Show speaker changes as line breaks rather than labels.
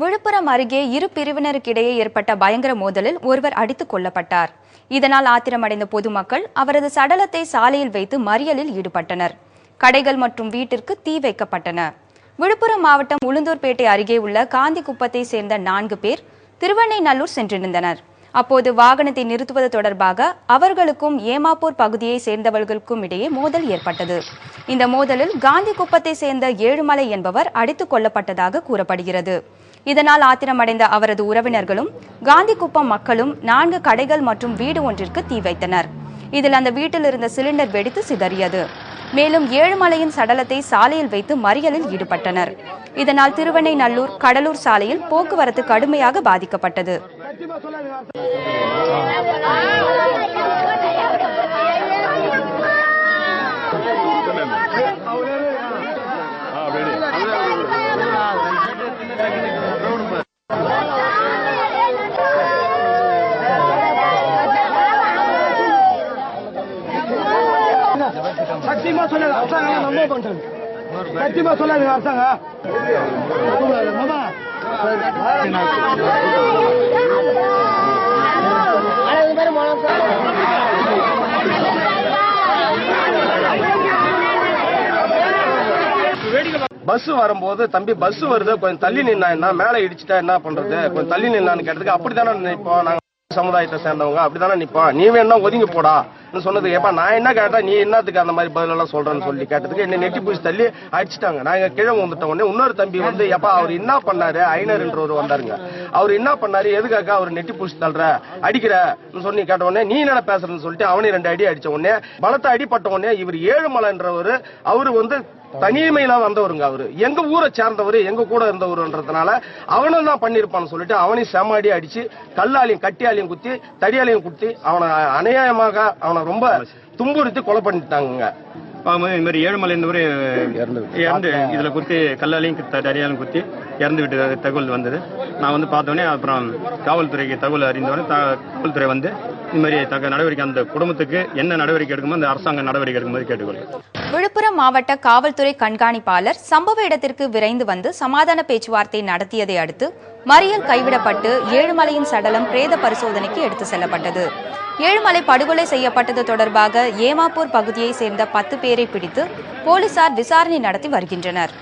விழுப்புரம் அருகே இரு பிரிவினருக்கிடையே ஏற்பட்ட பயங்கர மோதலில் ஒருவர் அடித்துக் கொல்லப்பட்டார். இதனால் ஆத்திரமடைந்த பொதுமக்கள் அவரது சடலத்தை சாலையில் வைத்து மறியலில் ஈடுபட்டனர். கடைகள் மற்றும் வீட்டிற்கு தீ வைக்கப்பட்டன. விழுப்புரம் மாவட்டம் உளுந்தூர்பேட்டை அருகே உள்ள காந்திக்குப்பத்தை சேர்ந்த நான்கு பேர் திருவண்ணைநல்லூர் சென்றிருந்தனர். அப்போது வாகனத்தை நிறுத்துவது தொடர்பாக அவர்களுக்கும் ஏமாப்பூர் பகுதியை சேர்ந்தவர்களுக்கும் இடையே மோதல் ஏற்பட்டது. இந்த மோதலில் காந்தி குப்பத்தை சேர்ந்த ஏழுமலை என்பவர் அடித்துக் கொல்லப்பட்டதாக கூறப்படுகிறது. இதனால் ஆத்திரமடைந்த அவரது உறவினர்களும் காந்தி குப்பம் மக்களும் நான்கு கடைகள் மற்றும் வீடு ஒன்றிற்கு தீ வைத்தனர். இதில் அந்த வீட்டில் இருந்த சிலிண்டர் வெடித்து சிதறியது. மேலும் ஏழுமலையின் சடலத்தை சாலையில் வைத்து மறியலில் ஈடுபட்டனர். இதனால் திருவண்ணைநல்லூர் கடலூர் சாலையில் போக்குவரத்து கடுமையாக பாதிக்கப்பட்டது.
சத்தியமா சொல்லாது அரசாங்கம் நம்ப பண்றது சத்தியமா சொல்லாது அரசாங்கம். மாமா.
பஸ் வரும்போது தம்பி பஸ் வருது கொஞ்சம் தள்ளி நின்னா என்ன? மேல இடிச்சுட்டா என்ன பண்றது? கொஞ்சம் தள்ளி நின்னான்னு கேட்டதுக்கு அப்படித்தானே நிப்போம் நாங்க சமுதாயத்தை சேர்ந்தவங்க அப்படித்தானே நிப்போம் நீ வேணா ஒதுங்கி போடா. சொன்னதுக்கு ஏப்பா நான் என்ன கேட்டா நீ என்னத்துக்கு அந்த மாதிரி பதில் எல்லாம் சொல்றேன்னு சொல்லி கேட்டதுக்கு என்ன நெட்டி பூசி தள்ளி அடிச்சிட்டாங்க. நாங்க கீழே வந்துட்ட உடனே இன்னொரு தம்பி வந்து எப்பா அவர் என்ன பண்ணாரு? ஐநர்ன்றவர் வந்தாருங்க. அவர் என்ன பண்ணாரு? எதுக்காக அவர் நெட்டி பூசி தள்ளுற? அடிக்கிற? சொல்லி கேட்ட உடனே நீ என்ன பேசுறன்னு சொல்லிட்டு அவனையும் ரெண்டு அடி அடிச்ச உடனே பலத்தை அடிப்பட்ட உடனே இவர் ஏழுமலைன்றவர் அவரு வந்து தனிமையில வந்தவருங்க அவரு. எங்க ஊரை சேர்ந்தவர் எங்க கூட இருந்தவருன்றதுனால அவனும் தான் பண்ணிருப்பான்னு சொல்லிட்டு அவனையும் செமாடி அடிச்சு கல்லாலையும் கட்டியாலையும் குத்தி தடியாலையும் குத்தி அவனை அநியாயமாக அவனை ரொம்ப துன்புறுத்தி கொலை பண்ணிட்டாங்க
இந்த மாதிரி ஏழுமலை இந்த மாதிரி இறந்து இதுல குத்தி கல்லாலையும் தடியாலையும் குத்தி இறந்து விட்டு தகவல் வந்தது. நான் வந்து பார்த்தோன்னே அப்புறம் காவல்துறைக்கு தகவல் அறிந்தோடனே த- காவல்துறை வந்து இந்த மாதிரி தக்க நடவடிக்கை அந்த குடும்பத்துக்கு என்ன நடவடிக்கை எடுக்குமோ அந்த அரசாங்க நடவடிக்கை எடுக்கும்போது கேட்டுக்கொள்கிறேன்.
விழுப்புரம் மாவட்ட காவல்துறை கண்காணிப்பாளர் சம்பவ இடத்திற்கு விரைந்து வந்து சமாதான பேச்சுவார்த்தை நடத்தியதை அடுத்து மறியல் கைவிடப்பட்டு ஏழுமலையின் சடலம் பிரேத பரிசோதனைக்கு எடுத்து செல்லப்பட்டது. ஏழுமலை படுகொலை செய்யப்பட்டது தொடர்பாக ஏமாப்பூர் பகுதியை சேர்ந்த பத்து பேரை பிடித்து போலீசார் விசாரணை நடத்தி வருகின்றனர்.